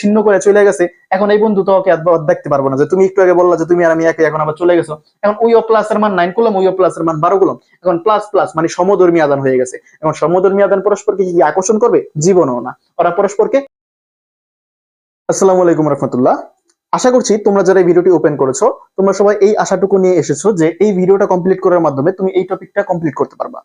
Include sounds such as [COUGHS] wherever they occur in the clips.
ছিন্ন করে চলে গেছে, এখন এই বন্ধু তোকে আর দেখতে পারব না। যে তুমি একটু আগে বললা যে তুমি আর আমি একে, এখন আবার চলে গেছো। এখন ওই প্লাস এর মান নাইন কুলম ওই প্লাস এর মান বারো কুলম। এখন প্লাস প্লাস মানে সমধর্মী আদান হয়ে গেছে। এখন সমধর্মী আদান পরস্পরকে কি আকর্ষণ করবে? জীবনও না। ওরা পরস্পরকে আসসালামু আলাইকুম রহমতুল্লাহ। আশা করছি তোমরা যারা এই ভিডিওটি ওপেন করেছ, তোমরা সবাই এই আশাটুকু নিয়ে এসেছ যে এই ভিডিওটা কমপ্লিট করার মাধ্যমে তুমি এই টপিকটা কমপ্লিট করতে পারবা।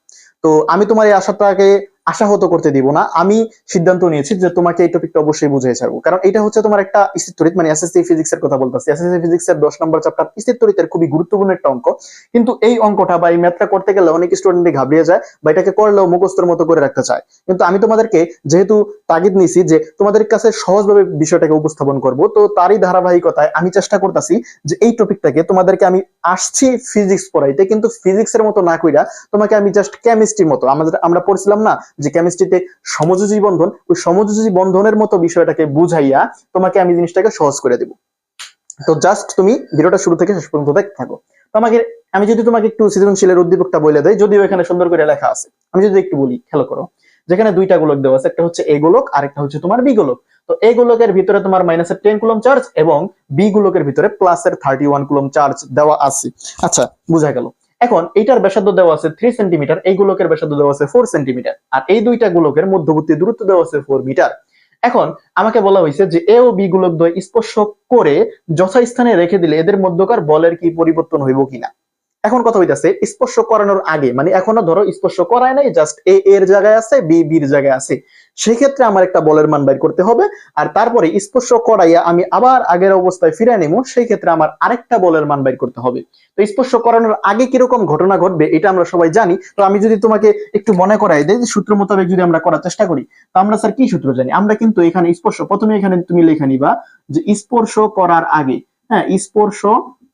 তো আমি তোমার এই আশাটাকে আশাহত করতে দিব না। আমি সিদ্ধান্ত নিয়েছি যে তোমাকে এই টপিকটা অবশ্যই বুঝিয়ে ছাড়বো। কারণ এটা হচ্ছে তোমার একটা স্থিতরিত মানে এসএসসি ফিজিক্স এর কথা বলতেছি। এসএসসি ফিজিক্স এর দশ নম্বর চ্যাপ্টার স্থিতরিতের খুবই গুরুত্বপূর্ণ একটা অঙ্ক। কিন্তু এই অঙ্কটা বা এই ম্যাথটা করতে গেলে অনেক স্টুডেন্ট ঘাবড়িয়ে যায় বা এটাকে করলেও মুখস্থর মতো করে রাখতে চায়। কিন্তু আমি তোমাদেরকে যেহেতু তাগিদ নিছি যে তোমাদের কাছে সহজভাবে বিষয়টাকে উপস্থাপন করব, তো তারই ধারাবাহিকতায় আমি চেষ্টা করতেছি যে এই টপিকটাকে তোমাদেরকে আমি আসছি ফিজিক্স পড়াইতে, কিন্তু ফিজিক্স এর মতো না কইরা তোমাকে আমি জাস্ট কেমিস্ট্রির মতো, আমাদের আমরা পড়ছিলাম না যে কেমিস্ট্রিতে সমযোজী বন্ধন, ওই সমযোজী বন্ধনের মতো বিষয়টাকে বুঝাইয়া তোমাকে আমি জিনিসটাকে সহজ করে দেব। তো জাস্ট তুমি ভিডিওটা শুরু থেকে শেষ পর্যন্ত দেখতে থাকো। তো আমাকে, আমি যদি তোমাকে একটু সৃজনশীলের উদ্দীপকটা বলে দেয় যদিও এখানে সুন্দর করে লেখা আছে। আমি যদি একটু বলি খেলো করো, যেখানে দুইটা গোলক দেওয়া আছে, একটা হচ্ছে এ গোলক আর একটা হচ্ছে তোমার বি গোলক। তো এ গোলকের ভিতরে তোমার মাইনাসের টেন কুলম চার্জ এবং বি গোলকের ভিতরে প্লাসের থার্টি ওয়ান কুলম চার্জ দেওয়া আছে। আচ্ছা বুঝা গেল। এখন এইটার ব্যাসার্ধ দেওয়া আছে থ্রি সেন্টিমিটার এই গোলকের ব্যাসার্ধ দেওয়া আছে ফোর সেন্টিমিটার আর এই দুইটা গোলকের মধ্যবর্তী দূরত্ব দেওয়া আছে ফোর মিটার এখন আমাকে বলা হয়েছে যে এ ও বি গোলক দ্বয় স্পর্শ করে যথাস্থানে রেখে দিলে এদের মধ্যকার বলের কি পরিবর্তন হইব কিনা? এখন কথা হইতাছে, স্পর্শ করানোর আগে মানে এখনও ধরো স্পর্শ করায় নাই জাস্ট এ এর জায়গায় আছে বি বির জায়গায় আছে। সেক্ষেত্রে আমার একটা বলের মান বের করতে হবে, আর তারপরে স্পর্শ করাইয়া আমি আবার আগের অবস্থায় ফিরে নেব সেই ক্ষেত্রে আমার আরেকটা বলের মান বের করতে হবে। তো স্পর্শ করানোর আগে কীরকম ঘটনা ঘটবে, এটা আমরা সবাই জানি। তো আমি যদি তোমাকে একটু মনে করাই দেয় সূত্র মোতাবেক যদি আমরা করার চেষ্টা করি, তো আমরা স্যার কি সূত্র জানি? আমরা কিন্তু এখানে স্পর্শ, প্রথমে এখানে তুমি লেখা নিবা যে স্পর্শ করার আগে হ্যাঁ স্পর্শ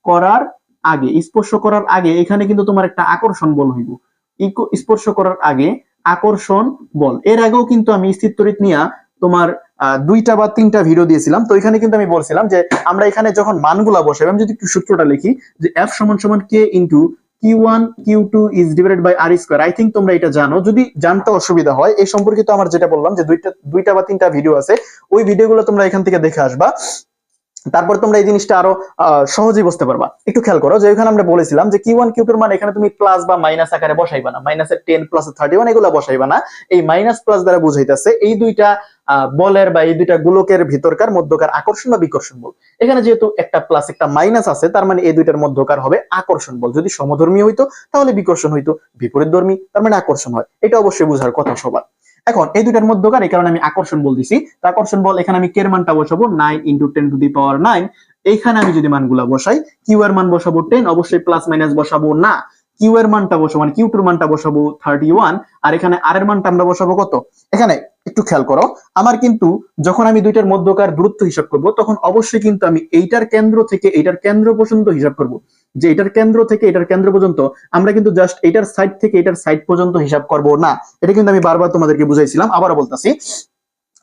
করার আগে, স্পর্শ করার আগে এখানে কিন্তু তোমার একটা আকর্ষণ বল হইব। স্পর্শ করার আগে আকর্ষণ বল। এর আগেও কিন্তু আমি স্থিরতরিত নিয়ে তোমার দুইটা বা তিনটা ভিডিও দিয়েছিলাম। তো এখানে কিন্তু আমি বলছিলাম যে আমরা এখানে যখন মানগুলা বসাই, আমি যদি সূত্রটা লিখি, যে এফ সমান সমান K into Q one Q two is divided by R square I think তোমরা এটা জানো। যদি জানতে অসুবিধা হয় এই সম্পর্কিত আমার যেটা বললাম যে দুইটা দুইটা বা তিনটা ভিডিও আছে, ওই ভিডিওগুলো তোমরা এখান থেকে দেখে আসবা। তারপর তোমরা এই জিনিসটা আরও সহজেই বুঝতে পারবা। একটু খেয়াল করো যে এখানে আমরা বলেছিলাম যে কিউ ওয়ান কিউ টুর মান এখানে তুমি প্লাস বা মাইনাস আকারে বসাইবা না। মাইনাসের টেন প্লাস থার্টি ওয়ান এগুলো বসাইবা না। এই মাইনাস প্লাস দ্বারা বুঝাইতেছে এই দুইটা বলের বা এই দুইটা গোলকের ভিতরকার, মধ্যকার আকর্ষণ বা বিকর্ষণ বল। এখানে যেহেতু একটা প্লাস একটা মাইনাস আছে, তার মানে এই দুইটার মধ্যকার হবে আকর্ষণ বল। যদি সমধর্মী হইতো, তাহলে বিকর্ষণ হইতো বিপরীত ধর্মী তার মানে আকর্ষণ হয়। এটা অবশ্যই বোঝার কথা সবার। এখন এই দুইটার মধ্যকার, এই কারণে আমি আকর্ষণ বল দিছি আকর্ষণ বল, এখানে আমি কের মানটা বসাবো? Nine into ten to the power nine এখানে আমি যদি মানগুলা বসাই কিউ এর মান বসাবো টেন অবশ্যই প্লাস মাইনাস বসাবো না। কিউ এর মানটা বসাবো মানে কিউ টুর মানটা বসাবো থার্টি ওয়ান আর এখানে আর এর মানটা আমরা বসাবো কত? এখানে একটু খেয়াল করো, আমার কিন্তু যখন আমি দুইটার মধ্যকার দূরত্ব হিসাব করব, তখন অবশ্যই কিন্তু আমি এইটার কেন্দ্র থেকে এইটার কেন্দ্র পর্যন্ত হিসাব করব। যে এটার কেন্দ্র থেকে এটার কেন্দ্র পর্যন্ত আমরা কিন্তু জাস্ট এটার সাইড থেকে এটার সাইড পর্যন্ত হিসাব করব না। এটা কিন্তু আমি বারবার তোমাদেরকে বুঝাইছিলাম, আবারও বলতাছি।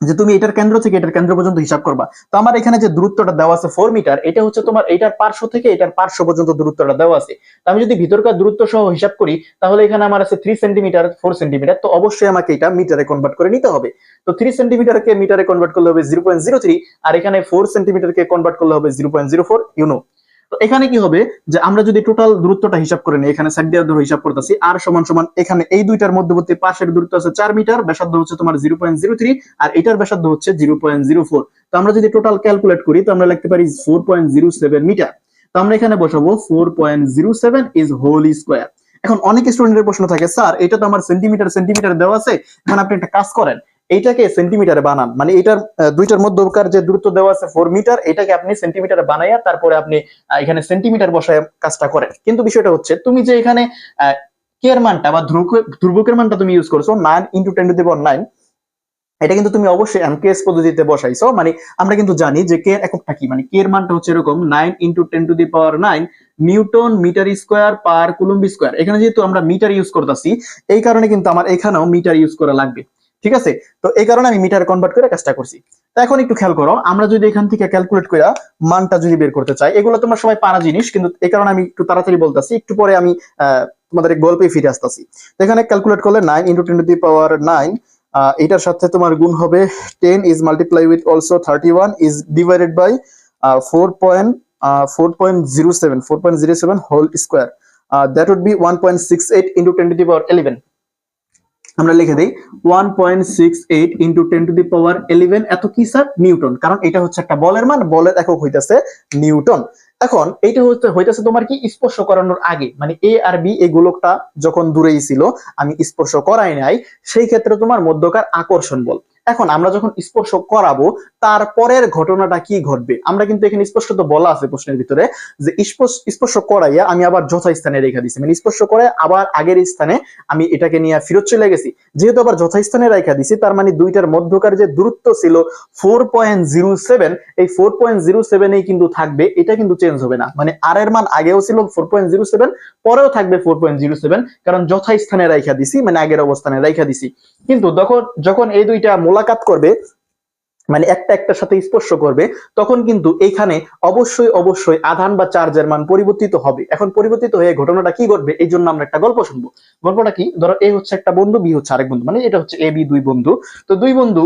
যে তুমি এটার কেন্দ্র থেকে এটার কেন্দ্র পর্যন্ত হিসাব করবা। তো আমার এখানে যে দূরত্বটা দেওয়া আছে ফোর মিটার এটা হচ্ছে তোমার এটার পার্শ্ব থেকে এটার পার্শ্ব পর্যন্ত দূরত্বটা দেওয়া আছে। তো আমি যদি ভিতরকার দূরত্ব সহ হিসাব করি, তাহলে এখানে আমার আছে থ্রি সেন্টিমিটার ফোর সেন্টিমিটার তো অবশ্যই আমাকে এটা মিটারে কনভার্ট করে নিতে হবে। তো থ্রি সেন্টিমিটারকে মিটারে কনভার্ট করলে হবে জিরো পয়েন্ট জিরো থ্রি আর এখানে ফোর সেন্টিমিটারকে কনভার্ট করলে হবে zero point zero four you know তো এখানে কি হবে? যে আমরা যদি টোটাল দূরত্বটা হিসাব করে নিই, এখানে সাইড ধরে হিসাব করতেছি আর সমান সমান এখানে এই দুইটার মধ্যবর্তী পাশের দূরত্ব আছে চার মিটার, ব্যাসার্ধ হচ্ছে তোমার জিরো পয়েন্ট জিরো থ্রি আর এটার ব্যাসার্ধ হচ্ছে জিরো পয়েন্ট জিরো ফোর তো আমরা যদি টোটাল ক্যালকুলেট করি, তো আমরা লিখতে পারি four point zero seven metre. তো আমরা এখানে বসাবো four point zero seven is whole square এখন অনেক স্টুডেন্টের প্রশ্ন থাকে, স্যার, এটা তো আমার সেন্টিমিটার সেন্টিমিটার দেওয়া আছে, এখন আপনি একটা কাজ করেন। এইটাকে সেন্টিমিটারে বানান। মানে এটার দুইটার মধ্যকার যে দূরত্ব দেওয়া আছে ফোর মিটার এটাকে আপনি সেন্টিমিটারে বানাইয়া তারপরে আপনি এখানে সেন্টিমিটার বসায় কাজটা করেন। কিন্তু বিষয়টা হচ্ছে, তুমি যে এখানে কের মানটা বা ধ্রুব, ধ্রুবকের মানটা তুমি ইউজ করছ nine into ten to nine এটা কিন্তু তুমি অবশ্যই এমকেএস পদ্ধতিতে বসাইছো। মানে আমরা কিন্তু জানি যে কে এককটা কি? মানে কে মানটা হচ্ছে এরকম nine into ten to the power nine newton metre square per coulomb square. এখানে যেহেতু আমরা মিটার ইউজ করতেছি, এই কারণে কিন্তু আমার এখানেও মিটার ইউজ করা লাগবে। ঠিক আছে? তো এই কারণে আমি মিটার কনভার্ট করে কাজটা করছি। তো এখন একটু খেয়াল করো, আমরা যদি এখান থেকে ক্যালকুলেট করে মানটা যদি বের করতে চাই, এগুলো তোমার সবাই পারা জিনিস, কিন্তু এই কারণে আমি একটু তাড়াতাড়ি বলতেছি, একটু পরে আমি তোমাদের গল্পে ফিরে আসতেছি। তো এখানে ক্যালকুলেট করলে nine into ten to the power nine এটার সাথে তোমার গুণ হবে ten is multiply with also thirty one is divided by four point four point zero seven four point zero seven whole square that would be one point six eight into ten to the power eleven আমরা লিখে দিই one point six eight into ten to the power eleven এত কি sir Newton. কারণ এটা হচ্ছে একটা বলের মান, বলের একক হইতেছে নিউটন। এখন এইটা হচ্ছে হইতেছে তোমার কি স্পর্শ করানোর আগে মানে এ আর বি এই গোলকটা যখন দূরেই ছিল, আমি স্পর্শ করাই নাই, সেই ক্ষেত্রে তোমার মধ্যকার আকর্ষণ বল। এখন আমরা যখন স্পর্শ করাবো, তারপরের ঘটনাটা কি ঘটবে? আমরা কিন্তু এখানে স্পষ্টত বলা আছে প্রশ্নের ভিতরে যে স্পর্শ স্পর্শ করাইয়া আমি আবার যথাস্থানে রেখে দিছি। মানে স্পর্শ করে আবার আগের স্থানে আমি এটাকে নিয়ে ফেরত চলে গেছি। যেহেতু আবার যথাস্থানে রেখে দিছি, তার মানে দুইটার মধ্যকার যে দূরত্ব ছিল ফোর পয়েন্ট জিরো সেভেন এই ফোর পয়েন্ট জিরো সেভেনেই কিন্তু থাকবে, এটা কিন্তু চেঞ্জ হবে না। মানে আর এর মান আগেও ছিল ফোর পয়েন্ট জিরো সেভেন পরেও থাকবে ফোর পয়েন্ট জিরো সেভেন কারণ যথাস্থানে রাইখা দিছি মানে আগের অবস্থানে রাইখা দিছি। কিন্তু যখন যখন এই দুইটা মোলাকাত করবে মানে একটা একটার সাথে স্পর্শ করবে, তখন কিন্তু এখানে অবশ্যই অবশ্যই আধান বা চার্জের মান পরিবর্তিত হবে। এখন পরিবর্তিত হয়ে ঘটনাটা কি ঘটবে? এই জন্য আমরা একটা গল্প শুনব। গল্পটা কি? ধরো এ হচ্ছে একটা বন্ধু, বি হচ্ছে আরেক বন্ধু মানে এটা হচ্ছে এ, বি দুই বন্ধু। তো দুই বন্ধু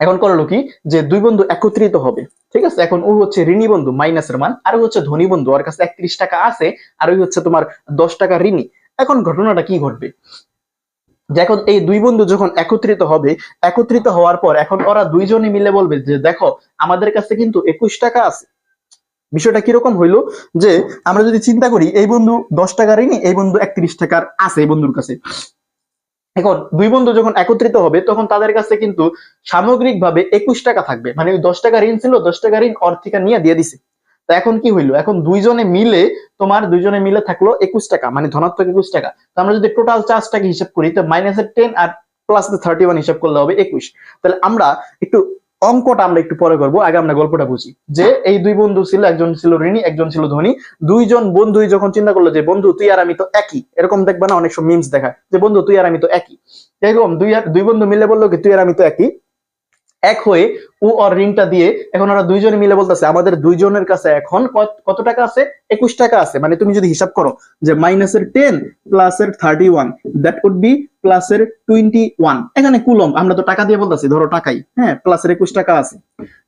এখন করল কি? যে দুই বন্ধু একত্রিত হবে। ঠিক আছে? এখন ও হচ্ছে ঋণী বন্ধু, মাইনাসের মান, আর হচ্ছে ধনী বন্ধু। ওর কাছে একত্রিশ টাকা আছে, আর ওই হচ্ছে তোমার দশ টাকা ঋণী। এখন ঘটনাটা কি ঘটবে? যে এখন এই দুই বন্ধু যখন একত্রিত হবে, একত্রিত হওয়ার পর এখন ওরা দুইজনে মিলে বলবে যে, দেখো, আমাদের কাছে কিন্তু একুশ টাকা আছে। বিষয়টা কীরকম হইল যে, আমরা যদি চিন্তা করি, এই বন্ধু দশ টাকা ঋণী এই বন্ধু একত্রিশ টাকার আছে এই বন্ধুর কাছে। এখন দুই বন্ধু যখন একত্রিত হবে, তখন তাদের কাছে কিন্তু সামগ্রিকভাবে একুশ টাকা থাকবে। মানে ওই দশ টাকা ঋণ ছিল, দশ টাকা ঋণ অর্থিকা নিয়ে দিয়ে দিছে। তা এখন কি হইল? এখন দুইজনে মিলে তোমার দুইজনে মিলে থাকল একুশ টাকা মানে ধনাত্মক একুশ টাকা। তো আমরা যদি টোটাল চার্জটাকে হিসাব করি, তো মাইনাসের টেন আর প্লাস থার্টি ওয়ান হিসাব করলে হবে একুশ। তাহলে আমরা একটু অঙ্কটা আমরা একটু পরে করব, আগে আমরা গল্পটা বুঝি। যে এই দুই বন্ধু ছিল, একজন ছিল ঋণী, একজন ছিল ধনী। দুইজন বন্ধুই যখন চিন্তা করল যে, বন্ধু, তুই আর আমি তো একই। এরকম দেখবে না, অনেক সময় মিমস দেখায় যে, বন্ধু, তুই আর আমি তো একই। এরকম দুই আর, দুই বন্ধু মিলে বলল কি, তুই আর আমি তো একই। এক হয়ে ও ওর রিংটা দিয়ে এখন ওরা দুইজনে মিলে বলতেছে, আমাদের দুইজনের কাছে এখন কত- টাকা আছে? একুশ টাকা আছে। মানে তুমি যদি হিসাব করো যে মাইনাসের টেন প্লাস এর thirty one that would be plus এর টোয়েন্টি ওয়ান এখানে কুলম আমরা তো টাকা দিয়ে বলতেছি, ধরো টাকাই। হ্যাঁ প্লাস এর একুশ টাকা আছে।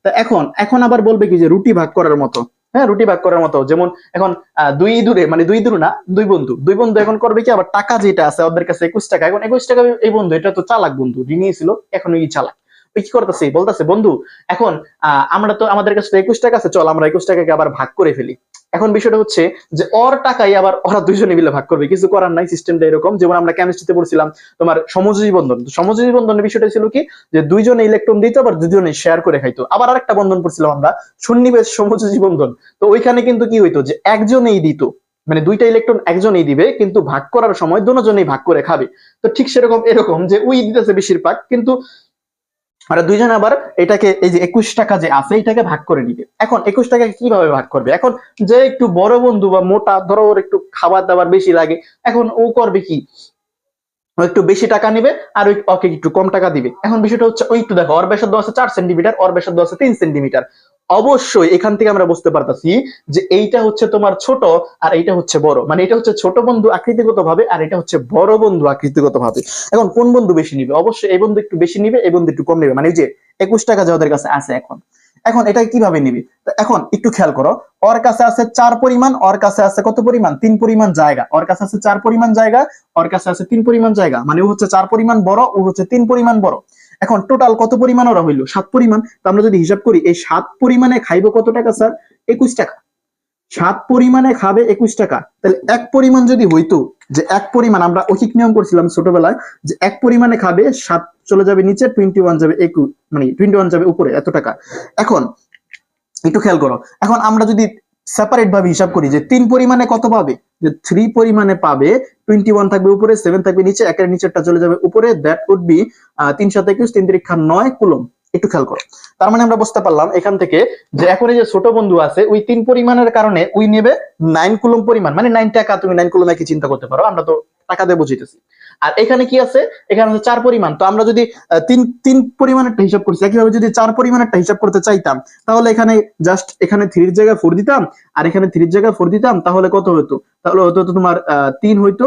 তা এখন এখন আবার বলবে কি যে রুটি ভাগ করার মতো। হ্যাঁ রুটি ভাগ করার মতো। যেমন এখন দুই দূরে মানে দুই দূরে না, দুই বন্ধু। দুই বন্ধু এখন করবে কি? আবার টাকা যেটা আছে ওদের কাছে একুশ টাকা। এখন একুশ টাকা এই বন্ধু, এটা তো চালাক বন্ধু ঋণী ছিল এখন ওই চালাক। কি করতেছে? বলতেছে, বন্ধু, এখন আমরা তো আমাদের কাছে একুশ টাকা আছে, চল, আমরা একুশ টাকাকে আবার ভাগ করে ফেলি। এখন বিষয়টা হচ্ছে যে, ওর টাকাই আবার ওরা দুইজনে মিলে ভাগ করবে। কিছু করার নাই সিস্টেমটা এরকম। যেমন আমরা কেমিস্ট্রিতে পড়ছিলাম, তোমার সমযোজী বন্ধন। সমযোজী বন্ধনের বিষয়টা ছিল কি? যে, দুইজনে ইলেকট্রন দিত, আবার দুজনে শেয়ার করে খাইতো। আবার আরেকটা বন্ধন পড়ছিলাম আমরা, সন্নিবেশ সমযোজী বন্ধন। তো ওইখানে কিন্তু কি হইতো যে, একজনেই দিত। মানে দুইটা ইলেকট্রন একজনই দিবে, কিন্তু ভাগ করার সময় দুজনেই ভাগ করে খাবে। তো ঠিক সেরকম, এরকম যে ওই দিতেছে বেশিরভাগ, কিন্তু ওরা দুইজন আবার এটাকে, এই যে একুশ টাকা যে আছে, এটাকে ভাগ করে নিবে। এখন একুশ টাকা কীভাবে ভাগ করবে? এখন যে একটু বড় বন্ধু বা মোটা, ধরো ওর একটু খাবার দাবার বেশি লাগে, এখন ও করবে কি? একটু বেশি টাকা নিবে আর ওই ওকে একটু কম টাকা দিবে। এখন বিষয়টা হচ্ছে, ওই একটু দেখো, ওর দশ আছে চার সেন্টিমিটার ওর দশ আছে তিন সেন্টিমিটার অবশ্যই এখান থেকে আমরা বুঝতে পারতাছি যে এইটা হচ্ছে তোমার ছোট আর এইটা হচ্ছে বড়। মানে এটা হচ্ছে ছোট বন্ধু আকৃতিগত ভাবে আর এটা হচ্ছে বড় বন্ধু আকৃতিগত ভাবে এখন কোন বন্ধু বেশি নিবে? অবশ্যই এই বন্ধু একটু বেশি নিবে, এই বন্ধু একটু কম নিবে। মানে যে একুশ টাকা যাদের কাছে আছে এখন। এখন এটা কীভাবে নিবে? এখন একটু খেয়াল করো, ওর কাছে আছে চার পরিমাণ, ওর কাছে আছে কত পরিমাণ? তিন পরিমাণ জায়গা। ওর কাছে আছে চার পরিমাণ জায়গা, ওর কাছে আছে তিন পরিমাণ জায়গা। মানে ও হচ্ছে চার পরিমাণ বড়, ও হচ্ছে তিন পরিমাণ বড়। এখন টোটাল কত পরিমাণ ওরা হইল? সাত পরিমাণ। তো আমরা যদি হিসাব করি, এই সাত পরিমাণে খাইবো কত টাকা, স্যার? একুশ টাকা। সাত পরিমাণে খাবে একুশ টাকা। তাহলে এক পরিমাণ যদি হইতো, যে এক পরিমাণ, আমরা ঐকিক নিয়ম করছিলাম ছোটবেলায়, যে এক পরিমাণে খাবে সাত চলে যাবে নিচে টোয়েন্টি ওয়ান যাবে একুশ মানে টোয়েন্টি ওয়ান যাবে উপরে, এত টাকা। এখন, একটু খেয়াল করো। এখন আমরা যদি সেপারেট ভাবে হিসাব করি যে তিন পরিমাণে কত পাবে? যে থ্রি পরিমাণে পাবে টোয়েন্টি ওয়ান থাকবে উপরে সেভেন থাকবে নিচে, একের নিচেরটা চলে যাবে উপরে দ্যাট উড বি তিন সাত একুশ, তিন তিরিক্ষা নয়, কুলম। একটু খেয়াল করো। তার মানে আমরা বুঝতে পারলাম এখান থেকে যে এখন যে ছোট বন্ধু আছে, ওই তিন পরিমাণের কারণে ওই নেবে নাইন কুলম পরিমাণ। মানে নাইন টাকা তুমি নাইন কুলম কি চিন্তা করতে পারো, আমরা তো টাকা দিয়ে বুঝিতেছি আর এখানে কি আছে? এখানে হচ্ছে চার পরিমাণ। তো আমরা যদি তিন তিন পরিমাণেরটা হিসাব করছি, একইভাবে যদি চার পরিমাণেরটা হিসাব করতে চাইতাম, তাহলে এখানে জাস্ট এখানে থ্রির জায়গায় ফোর দিতাম, আর এখানে থ্রির জায়গায় ফোর দিতাম, তাহলে কত হতো? তাহলে হতো তোমার তিন হইতো,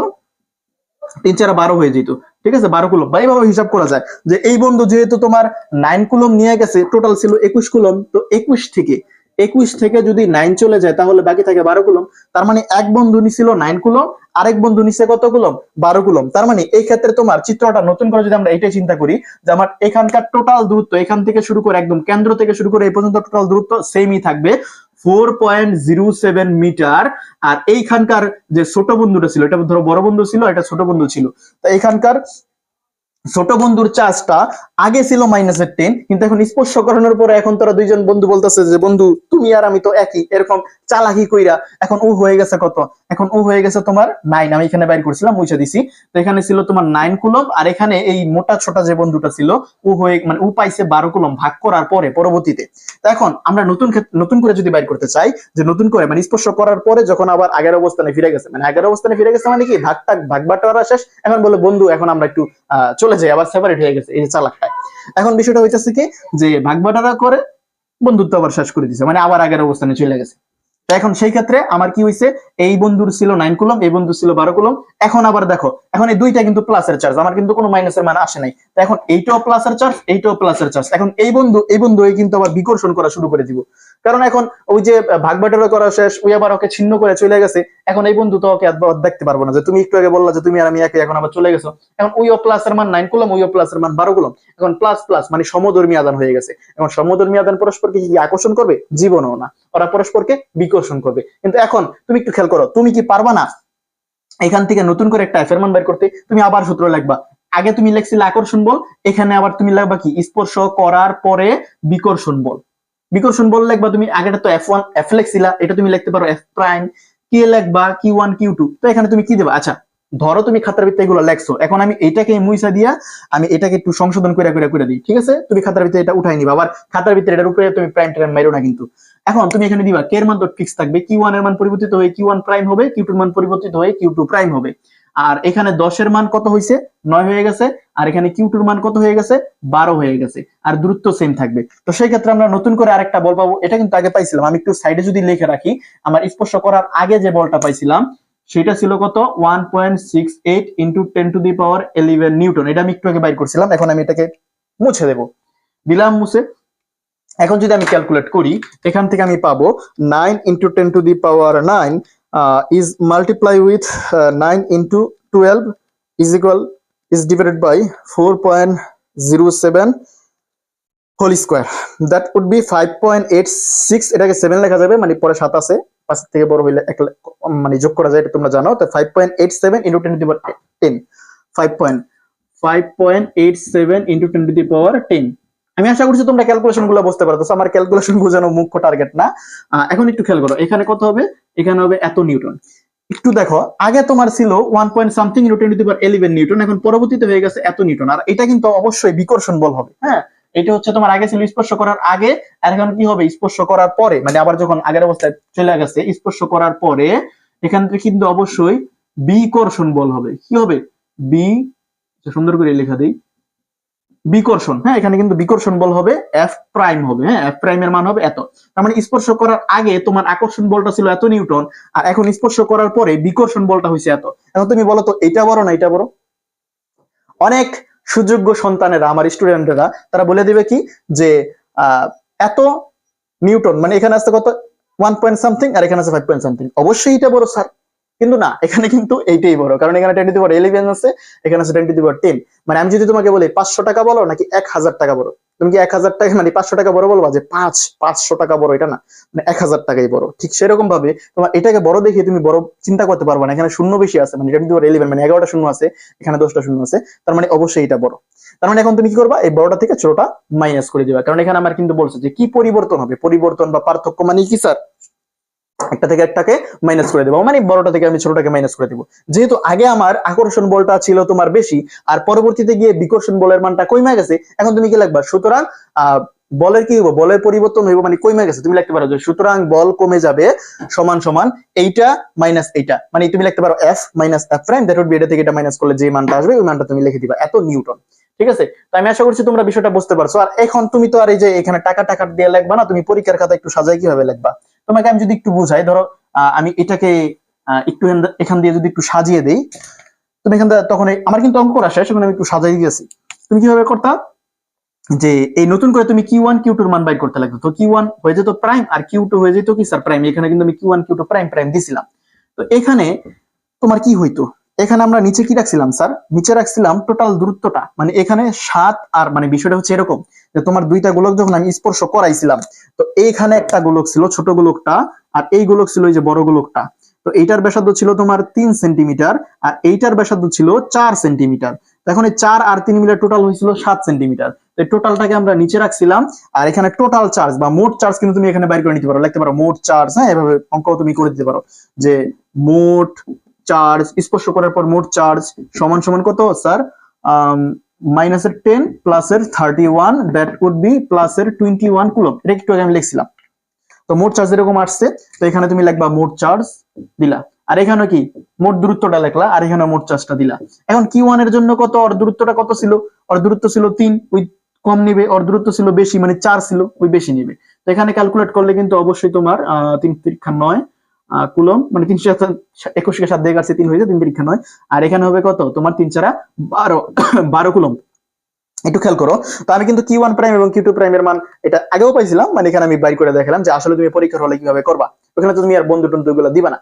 তিন চার বারো হয়ে যেত। ঠিক আছে? বারো কুলম। বা এইভাবে হিসাব করা যায় যে এই বন্ধু যেহেতু তোমার নাইন কুলম নিয়ে গেছে টোটাল ছিল একুশ কুলম, তো একুশ থেকে একুশ থেকে যদি নাইন চলে যায়, তাহলে বাকি থাকে বারো কুলম। তার মানে এক বন্ধু নিছিল নাইন কুলম, আরেক বন্ধু নিছে কত কুলম? বারো কুলম। তার মানে এই ক্ষেত্রে তোমার চিত্রটা নতুন করে যদি আমরা এটাই চিন্তা করি, যে আমার এখানকার টোটাল দূরত্ব, এখান থেকে শুরু করে একদম কেন্দ্র থেকে শুরু করে এই পর্যন্ত টোটাল দূরত্ব সেমই থাকবে। Four point zero seven metre আর এইখানকার যে ছোট বন্ধুটা ছিল, এটা ধরো বড় বন্ধু ছিল, এটা ছোট বন্ধু ছিল। তো এখানকার ছোট বন্ধুর চার্জটা আগে ছিল মাইনাসের টেন কিন্তু এখন স্পর্শ করানোর পরে এখন তোরা দুইজন বন্ধু বলতেছে যে বন্ধু তুমি আর আমি তো একই। এরকম চালাকি কইরা এখন ও হয়ে গেছে কত? এখন ও হয়ে গেছে তোমার নাইন আমি এখানে বাইর করছিলাম মুছে দিছি। তো এখানে ছিল তোমার নাইন কুলম আর এখানে এই মোটা ছোটা যে বন্ধুটা ছিল ও হয়ে মানে ও পাইছে বারো কুলম ভাগ করার পরে পরবর্তীতে। তো এখন আমরা নতুন নতুন করে যদি বাইর করতে চাই যে নতুন করে মানে স্পর্শ করার পরে যখন আবার আগের অবস্থানে ফিরে গেছে মানে আগের অবস্থানে ফিরে গেছে মানে কি? ভাগ টাক ভাগ বাটোয়ারা শেষ। এখন বলে বন্ধু এখন আমরা একটু আহ, চলে যাই আবার সেপারেট হয়ে গেছে, এই যে চালাকটায় এখন বিষয়টা হইতেছে কি, যে ভাগ বাটোয়ারা করে, বন্ধুত্ব আবার শেষ করে দিছে মানে আবার আগের অবস্থানে চলে গেছে। এখন সেই ক্ষেত্রে আমার কি হয়েছে এই বন্ধুর ছিল নাইন কুলম, এই বন্ধু ছিল বারো কুলম, এখন আবার দেখো, এখন এই দুইটা কিন্তু প্লাসের চার্জ আমার কিন্তু কোনো মাইনাসের মান আসে নাই। এখন এইটাও প্লাসের চার্জ এইটাও প্লাসের চার্জ এখন এই বন্ধু এই বন্ধু এই কিন্তু আবার বিকর্ষণ করা শুরু করে দিব। কারণ এখন ওই যে ভাগ বাটোয়ারা করা শেষ, ওই আবার ওকে ছিন্ন করে চলে গেছে। এখন এই বন্ধু তো ওকে আর দেখতে পারব না যে তুমি একটু আগে বললা যে তুমি আর আমি একই এখন আবার চলে গেছো। এখন ওইও প্লাসের মান নাইন কুলম ওইও প্লাসের মান বারো কুলম। এখন প্লাস প্লাস মানে সমধর্মী আদান হয়ে গেছে। এখন সমধর্মী আদান পরস্পরকে কি আকর্ষণ করবে? জীবনও না। ওরা পরস্পরকে বিকর্ষণ করবে। কিন্তু এখন তুমি একটু খেয়াল করো, তুমি কি পারবা না এখান থেকে নতুন করে একটা এফের মান বের করতে? তুমি আবার সূত্র লিখবা। আগে তুমি লিখছিলে আকর্ষণ বল, এখানে আবার তুমি লিখবা কি? স্পর্শ করার পরে বিকর্ষণ বল। বিকর্ষণ বল লিখবা তুমি, আগেটা তো এফ ওয়ান এফ লিখছিলা এটা তুমি লিখতে পারো এফ প্রাইম কি লিখবা কি ওয়ান কিউ টু তো এখানে তুমি কি দেবা? আচ্ছা ধরো তুমি খাতার ভিত্তি এগুলো লেখছো, এখন আমি এটাকে মুইসা দিয়া আমি এটাকে একটু সংশোধন করে করে করে দিই, ঠিক আছে? তুমি খাতার ভিতরে এটা উঠাই নিবা, আবার খাতার ভিতরে এটার উপরে তুমি প্রাইম টাইম মাইরো না কিন্তু। এখন তুমি এখানে দিবা কে এর মান তো ফিক্স থাকবে কিউ ওয়ানের মান পরিবর্তিত হয়ে কিউ ওয়ান প্রাইম হবে কিউ টুর মান পরিবর্তিত হয়ে কিউ টু প্রাইম হবে। আর এখানে দশের মান কত হয়েছে নয় হয়ে গেছে। আর এখানে কিউ টুর মান কত হয়ে গেছে? বারো হয়ে গেছে। আর দূরত্ব সেম থাকবে। তো সেই ক্ষেত্রে আমরা নতুন করে আরেকটা বল পাবো। এটা কিন্তু আগে পাইছিলাম। আমি একটু সাইডে যদি লিখে রাখি, আমার স্পর্শ করার আগে যে বলটা পাইছিলাম, সেটা ছিল কত? One point six eight into ten to the power eleven newton এটা আমি একটু আগে বাইর করছিলাম। এখন আমি এটাকে মুছে দেব। দিলাম, মুছে। এখন যদি আমি ক্যালকুলেট করি, এখান থেকে আমি পাবো nine into ten to the power nine is multiply with nine into twelve is equal is divided by four point zero seven whole square that would be five eight এটাকে সেভেন লেখা যাবে মানে পরে সাত আছে, পাঁচ থেকে বড় হইলে এক মানে যোগ করা যায়, এটা তোমরা জানো। তো five point eight seven into ten to the power ten five point five point eight seven into ten to the power ten আমি আশা করছি তোমরা ক্যালকুলেশনগুলো বুঝতে পারতো আমার ক্যালকুলেশন বোঝানো মুখ্য টার্গেট না। এখন একটু খেয়াল করো, এখানে কত হবে? এখানে হবে এত নিউটন। একটু দেখো, আগে তোমার ছিল one point something into ten to power eleven newton, এখন পরবর্তীতে হয়ে গেছে এত নিউটন। আর এটা কিন্তু অবশ্যই বিকর্ষণ বল হবে হ্যাঁ? এটা হচ্ছে তোমার আগে ছিল স্পর্শ করার আগে, আর এখন কি হবে? স্পর্শ করার পরে। মানে আবার যখন আগের অবস্থায় চলে গেছে, স্পর্শ করার পরে, এখান থেকে কিন্তু অবশ্যই বিকর্ষণ বল হবে। কি হবে? বি, সুন্দর করে লেখা দিই। বিকর্ষণ। হ্যাঁ এখানে কিন্তু বিকর্ষণ বল হবে এফ প্রাইম হবে হ্যাঁ এফ প্রাইমের মান হবে এত। তার মানে স্পর্শ করার আগে তোমার আকর্ষণ বলটা ছিল এত নিউটন, আর এখন স্পর্শ করার পরে বিকর্ষণ বলটা হয়েছে এত। এখন তুমি বলো তো, এটা বড় না এটা বড়? অনেক সুযোগ্য সন্তানেরা, আমার স্টুডেন্টরা, তারা বলে দিবে কি? যে এত নিউটন মানে এখানে আসতে কত? ওয়ান পয়েন্ট সামথিং আর এখানে আছে ফাইভ পয়েন্ট সামথিং অবশ্যই এটা বড় স্যার কিন্তু না, এখানে কিন্তু এইটাই বড়। কারণ এখানে ten to the power eleven আছে, এখানে আছে ten to the power ten মানে আমি যদি তোমাকে বলি পাঁচশো টাকা বলো, নাকি এক হাজার টাকা বড় তুমি কি এক হাজার টাকা মানে পাঁচশো টাকা বড় বলবা যে পাঁচ, পাঁচশো টাকা বড়, এটা না। মানে এক হাজার টাকাই বড়। ঠিক সেরকম ভাবে তোমার এটাকে বড় দেখে তুমি বড় চিন্তা করতে পারবে না। এখানে শূন্য বেশি আছে মানে টেন টু পাওয়ার ইলেভেন মানে এগারোটা শূন্য আছে, এখানে দশটা শূন্য আছে। তার মানে অবশ্যই এটা বড়। তার মানে এখন তুমি কি করবা? এই বড়টা থেকে ছোটটা মাইনাস করে দিবা। কারণ এখানে আমার কিন্তু বলছে যে কি পরিবর্তন হবে? পরিবর্তন বা পার্থক্য মানে কি স্যার একটা থেকে একটাকে মাইনাস করে দেবো। মানে বড়টা থেকে আমি ছোটটাকে মাইনাস করে দেবো। যেহেতু আগে আমার আকর্ষণ বলটা ছিল তোমার বেশি, আর পরবর্তীতে গিয়ে বিকর্ষণ বলের মানটা কমে গেছে, এখন তুমি কি লাগবা সুতরাং বলের কি হইব? বলের পরিবর্তন হইব মানে কমে গেছে। তুমি লিখতে পারো যে সুতরাং বল কমে যাবে সমান সমান এইটা মাইনাস এইটা। মানে তুমি লিখতে পারো F minus F prime that would be এটা থেকে এটা মাইনাস করলে যে মানটা আসবে, ওই মানটা তুমি লিখে দিবা। এত নিউটন। ঠিক আছে? তো আমি আশা করছি তোমরা বিষয়টা বুঝতে পারছ। আর এখন তুমি তো আর এই যে এখানে টাকা টাকা দিয়ে লিখবা না, তুমি পরীক্ষার খাতা একটু সাজাই কীভাবে লিখবা? তোমাকে আমি যদি একটু বুঝাই, ধরো আমি এটাকে একটু এখান- দিয়ে যদি একটু সাজিয়ে দেই, তুমি এখান তখন আমার কিন্তু অঙ্ক করা শেষ আমি একটু সাজাই দিয়েছি তুমি কীভাবে করতা? যে, এই নতুন করে তুমি কিউ ওয়ান কিউ টুর মান বাইর করতে লাগতো। তো কিউ ওয়ান হয়ে যেত প্রাইম আর কিউ টু হয়ে যেত কি স্যার প্রাইম এখানে কিন্তু আমি Q one Q two prime prime দিছিলাম। তো এখানে তোমার কি হইতো? এখানে আমরা নিচে কি রাখছিলাম স্যার নিচে রাখছিলাম টোটাল দূরত্বটা। মানে এখানে সাত আর মানে বিষয়টা হচ্ছে এরকম। যে তোমার দুইটা গোলক যখন আমি স্পর্শ করাইছিলাম, তো এইখানে একটা গোলক ছিল ছোট গোলকটা আর এই গোলক ছিল এই যে বড় গোলকটা। তো এইটার ব্যাসার্ধ ছিল তোমার তিন সেন্টিমিটার আর এইটার ব্যাসার্ধ ছিল চার সেন্টিমিটার। এখন এই চার আর তিন মিলে টোটাল হয়েছিল সাত সেন্টিমিটার। টোটালটাকে আমরা নিচে রাখছিলাম আর এখানে টোটাল চার্জ বা মোট চার্জ কিন্তু তুমি এখানে বাইর করে নিতে পারো। লিখতে পারো মোট চার্জ হ্যাঁ এভাবে অঙ্ক তুমি করে দিতে পারো। যে মোট চার্জ স্পর্শ করার পর মোট চার্জ সমান সমান কত স্যার মাইনাসের টেন প্লাসের thirty one that would be প্লাসের টোয়েন্টি ওয়ান কুলম এটা একটু আমি লিখছিলাম। তো মোট চার্জ এরকম আসছে, তো এখানে তুমি লিখবা মোট চার্জ দিলা। আর এখানে কি? মোট দূরত্বটা লেখলা, আর এখানে মোট চার্জটা দিলা। এখন কি ওয়ানের জন্য কত? ওর দূরত্বটা কত ছিল? ওর দূরত্ব ছিল তিন, ওই কম নিবে। ওর দূরত্ব ছিল বেশি মানে চার ছিল, ওই বেশি নিবে। তো এখানে ক্যালকুলেট করলে কিন্তু অবশ্যই তোমার তিন পরীক্ষা নয় কুলম মানে তিনশো একুশ কে সাত দিয়ে কাছে তিন হয়েছে তিন পরীক্ষা নয়। আর এখানে হবে কত? তোমার তিন চারা বারো [COUGHS] বারো কুলম। একটু খেয়াল করো। তো আমি কিন্তু কিউ ওয়ান প্রাইম এবং কিউ টু প্রাইমের মান এটা আগেও পাইছিলাম মানে এখানে আমি বাইর করে দেখালাম যে আসলে তুমি পরীক্ষার হলে কীভাবে করবা। ওখানে তো তুমি আর বন্ধু টন্ধু গুলো দিবা না।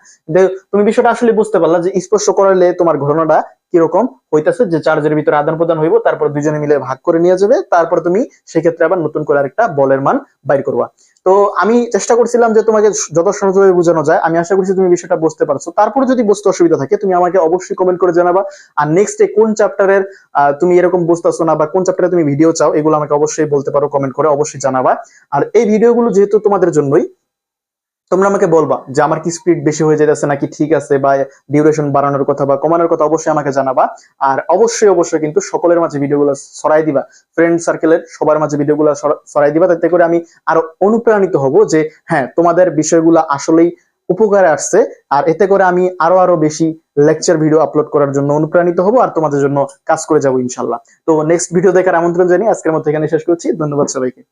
তুমি বিষয়টা আসলে বুঝতে পারলা যে স্পর্শ করলে তোমার ঘটনাটা কীরকম হইতেছে, যে চার্জের ভিতরে আদান প্রদান হইব, তারপর দুজনে মিলে ভাগ করে নিয়ে যাবে, তারপর তুমি সেক্ষেত্রে আবার নতুন করে আরেকটা বলের মান বাইর করবা। তো আমি চেষ্টা করছিলাম যে তোমাকে যত সহজভাবে বোঝানো যায়। আমি আশা করছি তুমি বিষয়টা বুঝতে পারছ। তারপরে যদি বুঝতে অসুবিধা থাকে, তুমি আমাকে অবশ্যই কমেন্ট করে জানাবা। আর নেক্সট কোন চ্যাপ্টারের তুমি এরকম বুঝতেছো না বা কোন চ্যাপ্টারে তুমি ভিডিও চাও, এগুলো আমাকে অবশ্যই বলতে পারো কমেন্ট করে অবশ্যই জানাবা। আর এই ভিডিওগুলো যেহেতু তোমাদের জন্যই তোমরা আমাকে বলবা যে আমার কি স্পিড বেশি হয়ে যেতেছে নাকি ঠিক আছে বা ডিউরেশন বাড়ানোর কথা বা কমানোর কথা অবশ্যই আমাকে জানাবা। আর অবশ্যই অবশ্যই কিন্তু সকলের মাঝে ভিডিওগুলো ছড়াই দিবা। ফ্রেন্ড সার্কেলের সবার মাঝে ভিডিওগুলো ছড়াই দিবা। তাতে করে আমি আরও অনুপ্রাণিত হব যে হ্যাঁ তোমাদের বিষয়গুলো আসলেই উপকারে আসছে। আর এতে করে আমি আরও আরও বেশি লেকচার ভিডিও আপলোড করার জন্য অনুপ্রাণিত হব আর তোমাদের জন্য কাজ করে যাব ইনশাল্লাহ তো নেক্সট ভিডিও দেখার আমন্ত্রণ জানিয়ে আজকের মধ্যে এখানে শেষ করছি। ধন্যবাদ সবাইকে।